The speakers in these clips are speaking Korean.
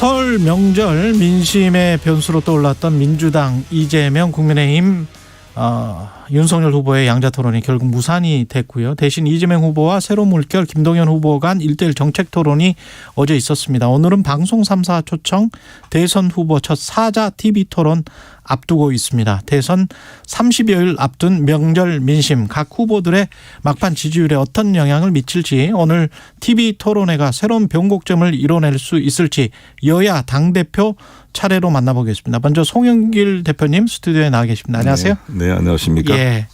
설 명절 민심의 변수로 떠올랐던 민주당 이재명 국민의힘 어, 윤석열 후보의 양자 토론이 결국 무산이 됐고요. 대신 이재명 후보와 새로운 물결 김동연 후보 간 1대1 정책 토론이 어제 있었습니다. 오늘은 방송 3사 초청 대선 후보 첫 사자 TV 토론 앞두고 있습니다. 대선 30여일 앞둔 명절 민심 각 후보들의 막판 지지율에 어떤 영향을 미칠지 오늘 TV 토론회가 새로운 변곡점을 이뤄낼 수 있을지 여야 당 대표 차례로 만나보겠습니다. 먼저 송영길 대표님 스튜디오에 나와 계십니다. 안녕하세요. 네, 네, 안녕하십니까. 예.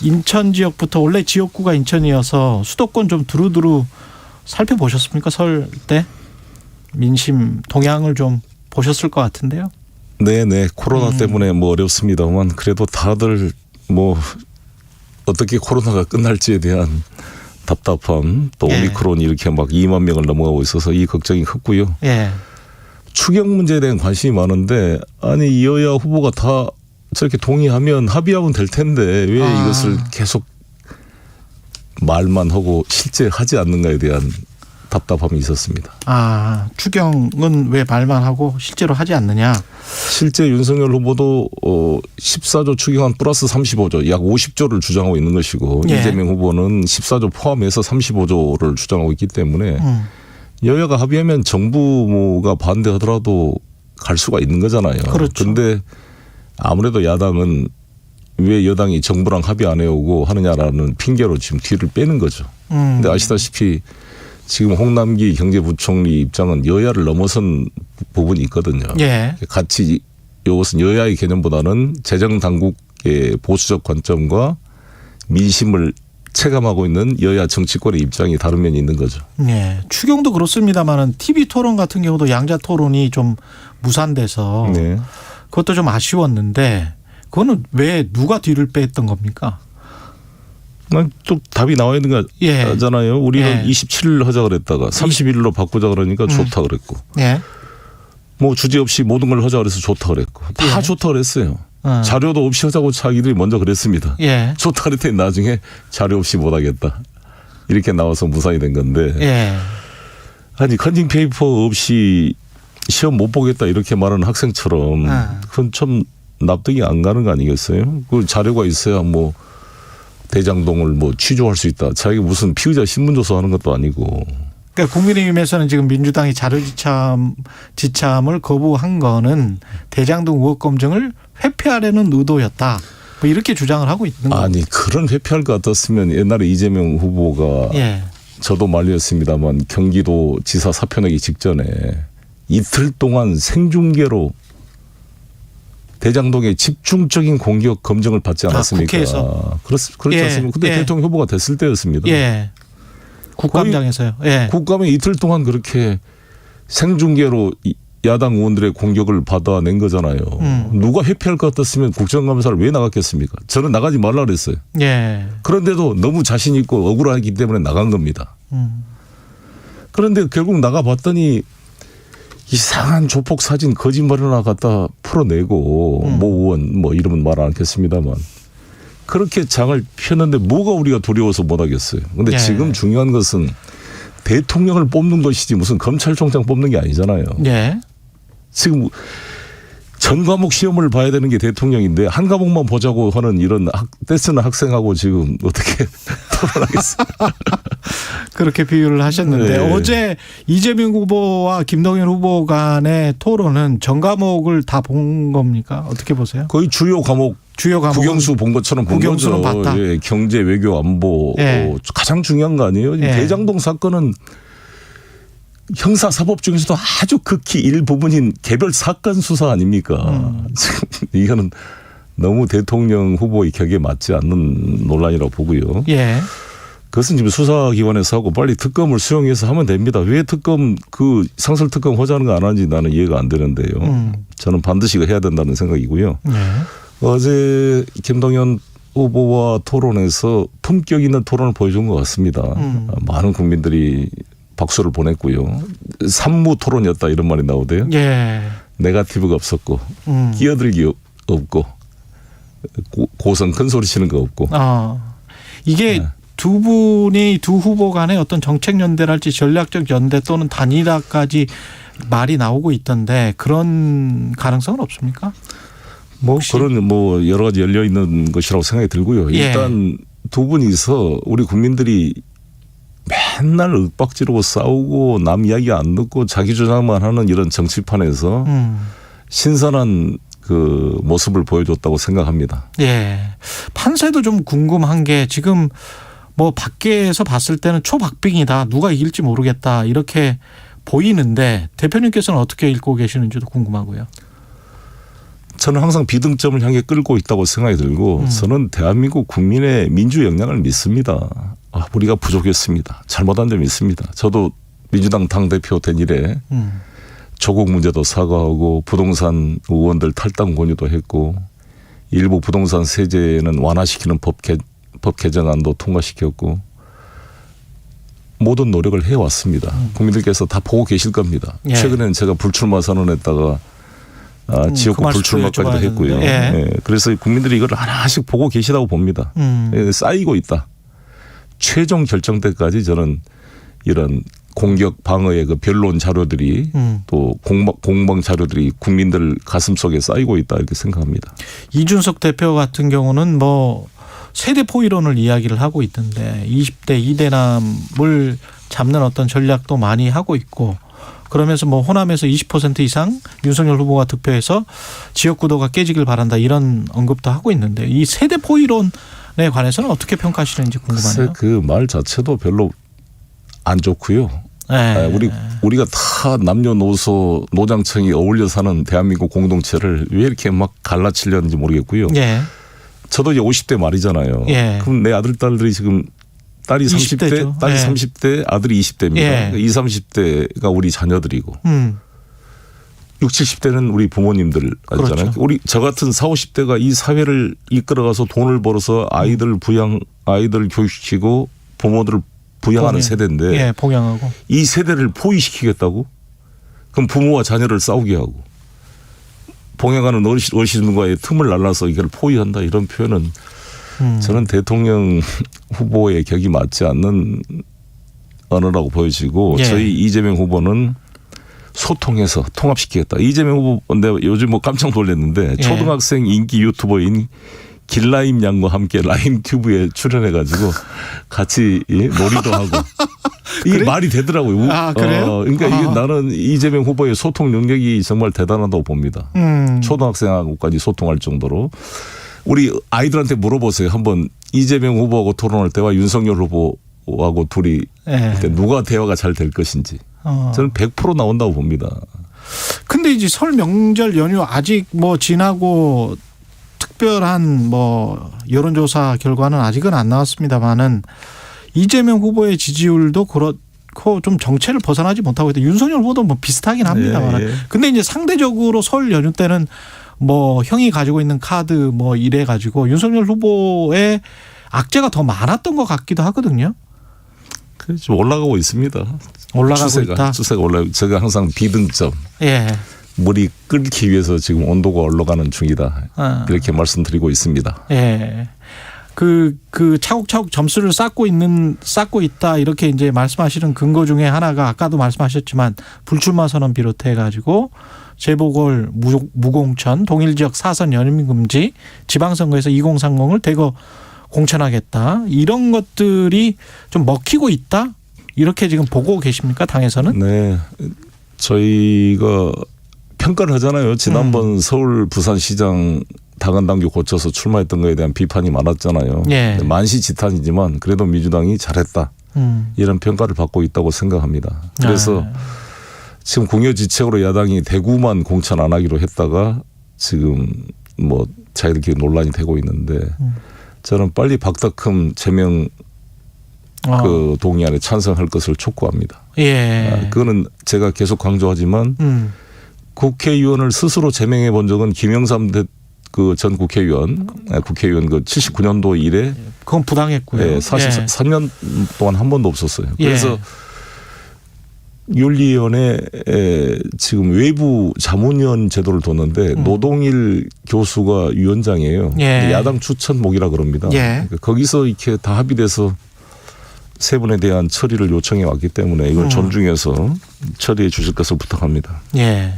인천 지역부터 원래 지역구가 인천이어서 수도권 좀 두루두루 살펴보셨습니까? 설 때 민심 동향을 좀 보셨을 것 같은데요. 네, 네. 코로나 음. 때문에 뭐 어렵습니다만 그래도 다들 뭐 어떻게 코로나가 끝날지에 대한 답답함 또 예. 오미크론이 이렇게 막 2만 명을 넘어가고 있어서 이 걱정이 컸고요. 예. 추경 문제에 대한 관심이 많은데 아니 여야 후보가 다 저렇게 동의하면 합의하면 될 텐데 왜 아. 이것을 계속 말만 하고 실제 하지 않는가에 대한 답답함이 있었습니다. 아, 추경은 왜 말만 하고 실제로 하지 않느냐. 실제 윤석열 후보도 어 14조 추경안 플러스 35조 약 50조를 주장하고 있는 것이고 예. 이재명 후보는 14조 포함해서 35조를 주장하고 있기 때문에 음. 여야가 합의하면 정부가 반대하더라도 갈 수가 있는 거잖아요. 그렇죠. 근데 아무래도 야당은 왜 여당이 정부랑 합의 안 해오고 하느냐라는 핑계로 지금 뒤를 빼는 거죠. 음. 근데 아시다시피 지금 홍남기 경제부총리 입장은 여야를 넘어선 부분이 있거든요. 예. 같이 이것은 여야의 개념보다는 재정 당국의 보수적 관점과 민심을 체감하고 있는 여야 정치권의 입장이 다른 면이 있는 거죠. 예. 추경도 그렇습니다만은 TV 토론 같은 경우도 양자 토론이 좀 무산돼서 네. 그것도 좀 아쉬웠는데 그거는 왜 누가 뒤를 뺐던 겁니까? 난또 답이 나와 있는 예. 거잖아요. 우리는 예. 27일 하자 그랬다가 31일로 바꾸자 그러니까 음. 좋다 그랬고 예. 뭐 주제 없이 모든 걸 하자 그래서 좋다 그랬고 다 예. 좋다 그랬어요. 어. 자료도 없이 하자고 자기들이 먼저 그랬습니다. 예. 좋다 그랬더니 나중에 자료 없이 못 하겠다. 이렇게 나와서 무산이 된 건데 예. 아니 컨닝 페이퍼 없이 시험 못 보겠다 이렇게 말하는 학생처럼 아. 그건 좀 납득이 안 가는 거 아니겠어요? 그 자료가 있어야 뭐 대장동을 뭐 취조할 수 있다. 자기가 무슨 피의자 신문 조사하는 것도 아니고 그러니까 국민의힘에서는 지금 민주당이 자료 지참 지참을 거부한 거는 대장동 의혹 검증을 회피하려는 의도였다. 뭐 이렇게 주장을 하고 있는 거죠. 아니 그런 회피할 것 같았으면 옛날에 이재명 후보가 예. 저도 말렸습니다만 경기도 지사 사표 내기 직전에 이틀 동안 생중계로 대장동의 집중적인 공격 검증을 받지 아, 않았습니까? 국회에서? 그렇, 그렇지 예, 않습니까? 근데 예. 대통령 후보가 됐을 때였습니다. 예. 국감장에서요. 예. 국감에 이틀 동안 그렇게 생중계로 이- 야당 의원들의 공격을 받아낸 거잖아요. 음. 누가 회피할 것 같았으면 국정감사를 왜 나갔겠습니까? 저는 나가지 말라 그랬어요. 예. 그런데도 너무 자신 있고 억울하기 때문에 나간 겁니다. 음. 그런데 결국 나가봤더니 이상한 조폭 사진 거짓말 하나 갖다 풀어내고 음. 모 의원 뭐 이름은 말 않겠습니다만 그렇게 장을 폈는데 뭐가 우리가 두려워서 못 하겠어요. 근데 예. 지금 중요한 것은 대통령을 뽑는 것이지 무슨 검찰총장 뽑는 게 아니잖아요. 예. 지금 전 과목 시험을 봐야 되는 게 대통령인데 한 과목만 보자고 하는 이런 학, 떼쓰는 학생하고 지금 어떻게 토론하겠어요? 그렇게 비유를 하셨는데 네. 어제 이재명 후보와 김동연 후보 간의 토론은 전 과목을 다 본 겁니까? 어떻게 보세요? 거의 주요 과목 주요 과목 국영수 본 것처럼 본 거죠. 봤다. 예, 경제, 외교, 안보 예. 어, 가장 중요한 거 아니에요? 예. 대장동 사건은 형사 사법 중에서도 아주 극히 일부분인 개별 사건 수사 아닙니까? 음. 이거는 너무 대통령 후보의 격에 맞지 않는 논란이라고 보고요. 예. 그것은 지금 수사기관에서 하고 빨리 특검을 수용해서 하면 됩니다. 왜 특검 그 상설 특검 하자는 거 안 하는지 나는 이해가 안 되는데요. 음. 저는 반드시 해야 된다는 생각이고요. 예. 어제 김동연 후보와 토론에서 품격 있는 토론을 보여준 것 같습니다. 음. 많은 국민들이 박수를 보냈고요. 산무 토론이었다 이런 말이 나오대요. 예. 네가티브가 없었고 음. 끼어들기 없- 없고 고, 고 성 큰 소리 치는 거 없고 어. 이게 네. 두 분이 두 후보 간의 어떤 정책 연대랄지 전략적 연대 또는 단일화까지 말이 나오고 있던데 그런 가능성은 없습니까? 뭐 그런 뭐 여러 가지 열려 있는 것이라고 생각이 들고요. 예. 일단 두 분이서 우리 국민들이 맨날 윽박지르고 싸우고 남 이야기 안 듣고 자기 주장만 하는 이런 정치판에서 음. 신선한 그 모습을 보여줬다고 생각합니다. 예. 판세도 좀 궁금한 게 지금 뭐 밖에서 봤을 때는 초박빙이다. 누가 이길지 모르겠다. 이렇게 보이는데 대표님께서는 어떻게 읽고 계시는지도 궁금하고요. 저는 항상 비등점을 향해 끌고 있다고 생각이 들고 음. 저는 대한민국 국민의 민주 역량을 믿습니다. 아, 우리가 부족했습니다. 잘못한 점이 있습니다. 저도 민주당 당대표 된 이래 음. 조국 문제도 사과하고 부동산 의원들 탈당 권유도 했고 일부 부동산 세제는 완화시키는 법, 개, 법 개정안도 통과시켰고 모든 노력을 해왔습니다. 국민들께서 다 보고 계실 겁니다. 음. 예. 최근에는 제가 불출마 선언했다가 아, 음, 그 지역구 말씀도 불출마까지도 했고요. 예. 예, 그래서 국민들이 이걸 하나씩 보고 계시다고 봅니다. 음. 예, 쌓이고 있다. 최종 결정 때까지 저는 이런 공격 방어의 그 변론 자료들이 음. 또 공방, 공방 자료들이 국민들 가슴 속에 쌓이고 있다 이렇게 생각합니다. 이준석 대표 같은 경우는 뭐 세대 포 이론을 이야기를 하고 있던데 20대 이대남을 잡는 어떤 전략도 많이 하고 있고 그러면서 뭐 호남에서 20% 이상 윤석열 후보가 득표해서 지역 구도가 깨지길 바란다 이런 언급도 하고 있는데 이 세대 포 이론 에 관해서는 어떻게 평가하시는지 궁금하네요. 그 말 자체도 별로 안 좋고요. 네. 아, 우리 우리가 다 남녀노소 노장층이 어울려 사는 대한민국 공동체를 왜 이렇게 막 갈라치려는지 모르겠고요. 예. 저도 이제 50대 말이잖아요. 예. 그럼 내 아들 딸들이 지금 딸이 20대 30대, 죠. 딸이 예. 30대, 아들이 20대입니다. 예. 20, 30대가 우리 자녀들이고 음. 60, 70대는 우리 부모님들 아니잖아요. 그렇죠. 우리 저 같은 4, 50대가 이 사회를 이끌어가서 돈을 벌어서 아이들 부양, 아이들 교육시키고 부모들을 부양하는 봉양. 세대인데 예, 봉양하고. 이 세대를 포위시키겠다고? 그럼 부모와 자녀를 싸우게 하고 봉양하는 어르신, 어르신과의 틈을 날라서 이걸 포위한다 이런 표현은 음. 저는 대통령 후보의 격이 맞지 않는 언어라고 보여지고 예. 저희 이재명 후보는 소통해서 통합시키겠다. 이재명 후보 내가 요즘 뭐 깜짝 놀랐는데 예. 초등학생 인기 유튜버인 길라임 양과 함께 라임 튜브에 출연해 가지고 같이 이 놀이도 하고 이게 그래? 말이 되더라고요. 아, 그래요? 어, 그러니까 이게. 나는 이재명 후보의 소통 능력이 정말 대단하다고 봅니다. 음. 초등학생하고까지 소통할 정도로 우리 아이들한테 물어보세요. 한번 이재명 후보하고 토론할 때와 윤석열 후보하고 둘이 예. 그때 누가 대화가 잘 될 것인지 어. 저는 100% 나온다고 봅니다. 근데 이제 설 명절 연휴 아직 뭐 지나고 특별한 뭐 여론조사 결과는 아직은 안 나왔습니다만은 이재명 후보의 지지율도 그렇고 좀 정체를 벗어나지 못하고 있다. 윤석열 후보도 뭐 비슷하긴 합니다만. 예, 예. 근데 이제 상대적으로 설 연휴 때는 뭐 형이 가지고 있는 카드 뭐 이래 가지고 윤석열 후보의 악재가 더 많았던 것 같기도 하거든요. 좀 올라가고 있습니다. 올라가고 추세가, 있다. 추세가 올라. 제가 항상 비등점 예. 물이 끓기 위해서 지금 온도가 올라가는 중이다. 어. 이렇게 말씀드리고 있습니다. 예. 그, 그 차곡차곡 점수를 쌓고 있는, 쌓고 있다. 이렇게 이제 말씀하시는 근거 중에 하나가 아까도 말씀하셨지만 불출마 선언 비롯해 가지고 재보궐 무- 무공천, 동일 지역 사선 연임 금지, 지방선거에서 2030을 대거 공천하겠다. 이런 것들이 좀 먹히고 있다. 이렇게 지금 보고 계십니까? 당에서는? 네. 저희가 평가를 하잖아요. 지난번 음. 서울 부산시장 당헌 당규 고쳐서 출마했던 거에 대한 비판이 많았잖아요. 예. 네, 만시지탄이지만 그래도 민주당이 잘했다. 음. 이런 평가를 받고 있다고 생각합니다. 그래서 아, 지금 공여지책으로 야당이 대구만 공천 안 하기로 했다가 지금 뭐 자기들끼리 논란이 되고 있는데 음. 저는 빨리 박덕흠 제명 아, 그 동의안에 찬성할 것을 촉구합니다. 예. 아, 그거는 제가 계속 강조하지만 음. 국회의원을 스스로 제명해 본 적은 김영삼 그전 국회의원, 아, 국회의원 그 79년도 이래 그건 부당했고요. 예, 사실 예. 3년 동안 한 번도 없었어요. 예. 그래서 윤리위원회 에 지금 외부 자문위원 제도를 뒀는데 음. 노동일 교수가 위원장이에요. 예. 야당 추천목이라 그럽니다. 예. 그러니까 거기서 이렇게 다 합의돼서 세 분에 대한 처리를 요청해 왔기 때문에 이걸 음. 존중해서 처리해 주실 것을 부탁합니다. 예.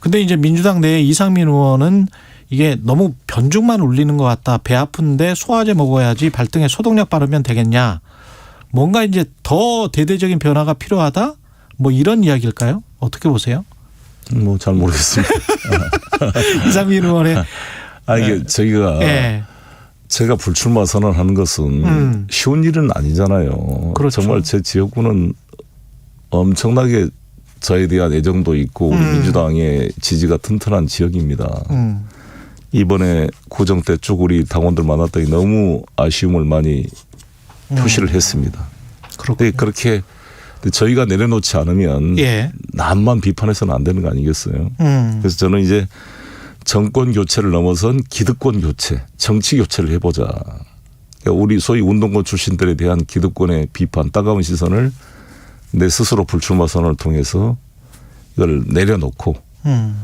근데 이제 민주당 내 이상민 의원은 이게 너무 변죽만 울리는 것 같다. 배 아픈데 소화제 먹어야지 발등에 소독약 바르면 되겠냐. 뭔가 이제 더 대대적인 변화가 필요하다. 뭐 이런 이야기일까요? 어떻게 보세요? 뭐 잘 모르겠습니다. 이상민 의원의 아 이게 저희가 예. 제가 불출마 선언하는 것은 음. 쉬운 일은 아니잖아요. 그렇죠. 정말 제 지역구는 엄청나게 저에 대한 애정도 있고 우리 음. 민주당의 지지가 튼튼한 지역입니다. 음. 이번에 구정 때 쭉 우리 당원들 만났더니 너무 아쉬움을 많이 표시를 했습니다. 음. 그렇군요. 근데 그렇게 저희가 내려놓지 않으면 예. 남만 비판해서는 안 되는 거 아니겠어요? 음. 그래서 저는 이제 정권 교체를 넘어선 기득권 교체, 정치 교체를 해보자. 그러니까 우리 소위 운동권 출신들에 대한 기득권의 비판, 따가운 시선을 내 스스로 불출마 선언을 통해서 이걸 내려놓고 음.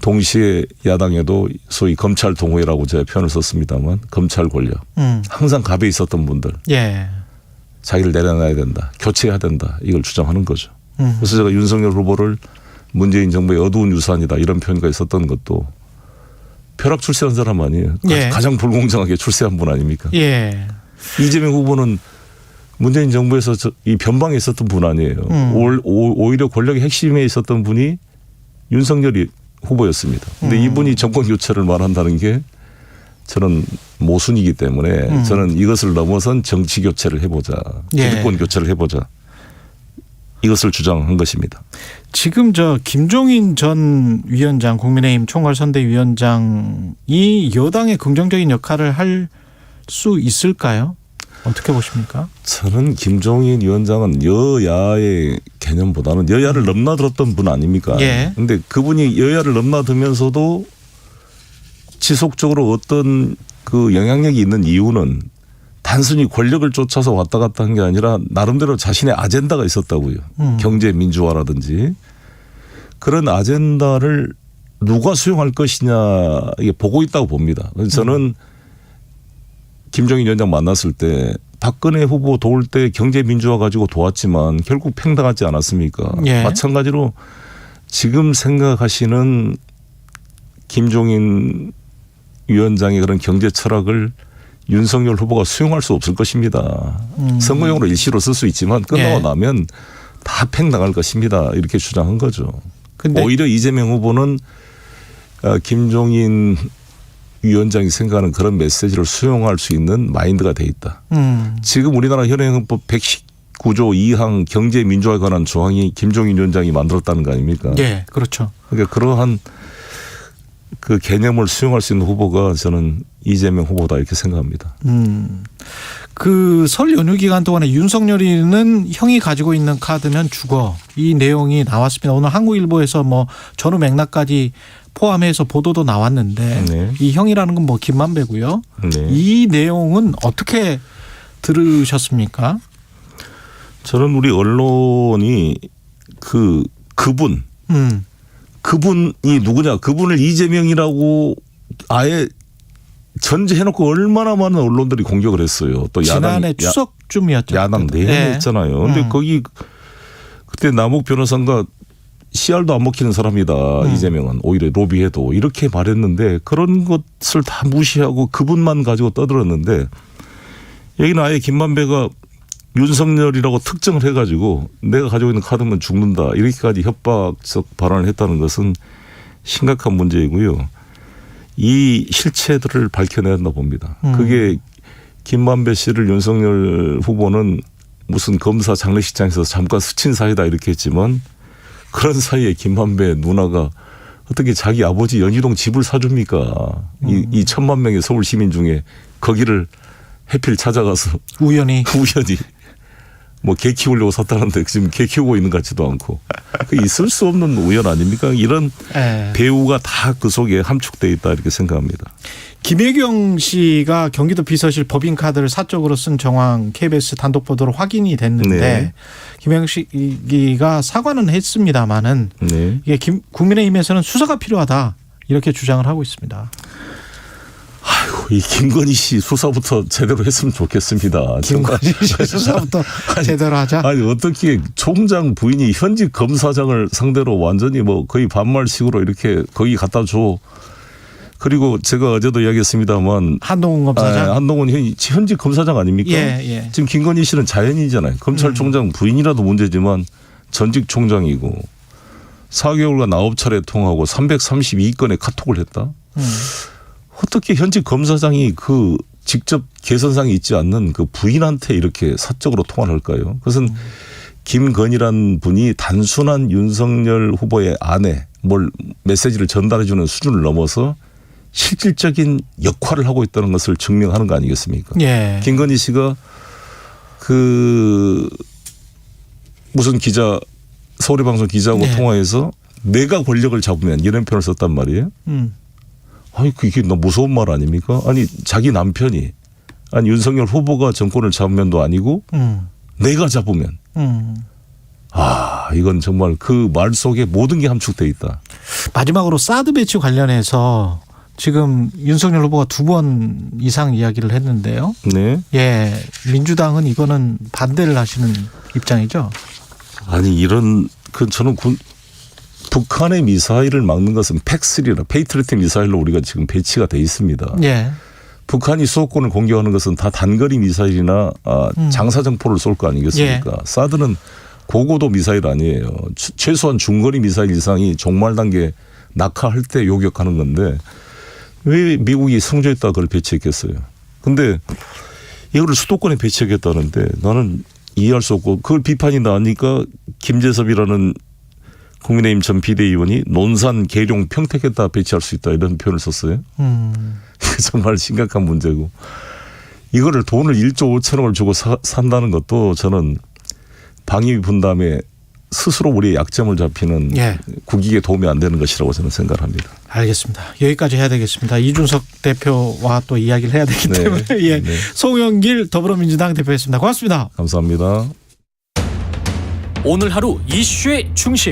동시에 야당에도 소위 검찰 동호회라고 제가 표현을 썼습니다만 검찰 권력 음. 항상 갑에 있었던 분들 예. 자기를 내려놔야 된다, 교체해야 된다 이걸 주장하는 거죠. 음. 그래서 제가 윤석열 후보를 문재인 정부의 어두운 유산이다 이런 표현가 있었던 것도 벼락 출세한 사람 아니에요. 가- 예. 가장 불공정하게 출세한 분 아닙니까? 예. 이재명 후보는 문재인 정부에서 저- 이 변방에 있었던 분 아니에요. 음. 오히려 권력의 핵심에 있었던 분이 윤석열이 후보였습니다. 근데 음. 이분이 정권 교체를 말한다는 게 저는 모순이기 때문에 음. 저는 이것을 넘어선 정치 교체를 해보자. 예. 기득권 교체를 해보자. 이것을 주장한 것입니다. 지금 저 김종인 전 위원장 국민의힘 총괄선대위원장이 여당의 긍정적인 역할을 할 수 있을까요? 어떻게 보십니까? 저는 김종인 위원장은 여야의 개념보다는 여야를 넘나들었던 분 아닙니까? 예. 근데 그분이 여야를 넘나들면서도 지속적으로 어떤 그 영향력이 있는 이유는 단순히 권력을 쫓아서 왔다 갔다 한 게 아니라 나름대로 자신의 아젠다가 있었다고요. 음. 경제 민주화라든지 그런 아젠다를 누가 수용할 것이냐 이게 보고 있다고 봅니다. 그래서 저는 김종인 위원장 만났을 때 박근혜 후보 도울 때 경제 민주화 가지고 도왔지만 결국 팽당하지 않았습니까? 예. 마찬가지로 지금 생각하시는 김종인 위원장의 그런 경제 철학을 윤석열 후보가 수용할 수 없을 것입니다. 음. 선거용으로 일시로 쓸 수 있지만 끝나고 예. 나면 다 팽당할 것입니다. 이렇게 주장한 거죠. 근데 오히려 이재명 후보는 어, 김종인 위원장이 생각하는 그런 메시지를 수용할 수 있는 마인드가 돼 있다. 음. 지금 우리나라 현행 헌법 119조 2항 경제 민주화에 관한 조항이 김종인 위원장이 만들었다는 거 아닙니까? 예, 그렇죠. 그러니까 그러한 그 개념을 수용할 수 있는 후보가 저는 이재명 후보다 이렇게 생각합니다. 음. 그 설 연휴 기간 동안에 윤석열이는 형이 가지고 있는 카드면 죽어. 이 내용이 나왔습니다. 오늘 한국일보에서 뭐 전후 맥락까지 포함해서 보도도 나왔는데 네. 이 형이라는 건 뭐 김만배고요. 네. 이 내용은 어떻게 들으셨습니까? 저는 우리 언론이 그 그분 음. 그분이 누구냐? 그분을 이재명이라고 아예 전제해놓고 얼마나 많은 언론들이 공격을 했어요. 또 야당 지난해 추석쯤이었죠. 야당. 내내 예. 했잖아요. 근데 음. 거기 그때 남욱 변호사가 씨알도 안 먹히는 사람이다. 음. 이재명은 오히려 로비해도 이렇게 말했는데 그런 것을 다 무시하고 그분만 가지고 떠들었는데 여기는 아예 김만배가 윤석열이라고 특정을 해가지고 내가 가지고 있는 카드면 죽는다 이렇게까지 협박적 발언을 했다는 것은 심각한 문제이고요. 이 실체들을 밝혀내야 한다 봅니다. 음. 그게 김만배 씨를 윤석열 후보는 무슨 검사 장례식장에서 잠깐 스친 사이다 이렇게 했지만 그런 사이에 김만배 누나가 어떻게 자기 아버지 연희동 집을 사줍니까? 이, 이 천만 명의 서울 시민 중에 거기를 해필 찾아가서 우연히 우연히 뭐 개 키우려고 샀다는데 지금 개 키우고 있는 것 같지도 않고 그 있을 수 없는 우연 아닙니까? 이런 예. 배우가 다 그 속에 함축돼 있다 이렇게 생각합니다. 김혜경 씨가 경기도 비서실 법인 카드를 사적으로 쓴 정황 KBS 단독 보도로 확인이 됐는데 네. 김혜경 씨가 사과는 했습니다마는 네. 이게 김, 국민의힘에서는 수사가 필요하다 이렇게 주장을 하고 있습니다. 아이고 이 김건희 씨 수사부터 제대로 했으면 좋겠습니다. 김건희 씨 수사부터 제대로 하자. 아니 어떻게 총장 부인이 현직 검사장을 상대로 완전히 뭐 거의 반말식으로 이렇게 거기 갖다 줘. 그리고 제가 어제도 이야기했습니다만 한동훈 아, 검사장. 한동훈 현- 현직 검사장 아닙니까? 예, 예. 지금 김건희 씨는 자연이잖아요. 검찰총장 부인이라도 문제지만 전직 총장이고 4개월간 9차례 통하고 332건의 카톡을 했다. 음. 어떻게 현직 검사장이 그 직접 개선상이 있지 않는 그 부인한테 이렇게 사적으로 통화를 할까요? 그것은 김건희란 분이 단순한 윤석열 후보의 아내 뭘 메시지를 전달해 주는 수준을 넘어서 실질적인 역할을 하고 있다는 것을 증명하는 거 아니겠습니까? 예. 김건희 씨가 그 무슨 기자 서울의 방송 기자하고 네. 통화해서 내가 권력을 잡으면 이런 표현을 썼단 말이에요. 음. 아니 그게 너무 무서운 말 아닙니까? 아니 자기 남편이 아니 윤석열 후보가 정권을 잡으면도 아니고 음. 내가 잡으면 음. 아 이건 정말 그 말 속에 모든 게 함축돼 있다. 마지막으로 사드 배치 관련해서 지금 윤석열 후보가 두 번 이상 이야기를 했는데요. 네. 예. 민주당은 이거는 반대를 하시는 입장이죠. 아니 이런 그 저는 군 북한의 미사일을 막는 것은 팩스리라 페이트리트 미사일로 우리가 지금 배치가 돼 있습니다. 예. 북한이 수도권을 공격하는 것은 다 단거리 미사일이나 아, 음. 장사정포를 쏠 거 아니겠습니까? 예. 사드는 고고도 미사일 아니에요. 최- 최소한 중거리 미사일 이상이 종말 단계 낙하할 때 요격하는 건데 왜 미국이 성조했다 그걸 배치했겠어요? 근데 이거를 수도권에 배치하겠다는데 나는 이해할 수 없고 그걸 비판이 나니까 김재섭이라는 국민의힘 전 비대위원이 논산 계룡 평택에다 배치할 수 있다 이런 표현을 썼어요. 음. 정말 심각한 문제고 이거를 돈을 1조 5천억을 주고 사, 산다는 것도 저는 방위 분담에 스스로 우리의 약점을 잡히는 예. 국익에 도움이 안 되는 것이라고 저는 생각합니다. 알겠습니다. 여기까지 해야 되겠습니다. 이준석 대표와 또 이야기를 해야 되기 네. 때문에 예. 네. 송영길 더불어민주당 대표였습니다. 고맙습니다. 감사합니다. 오늘 하루 이슈의 중심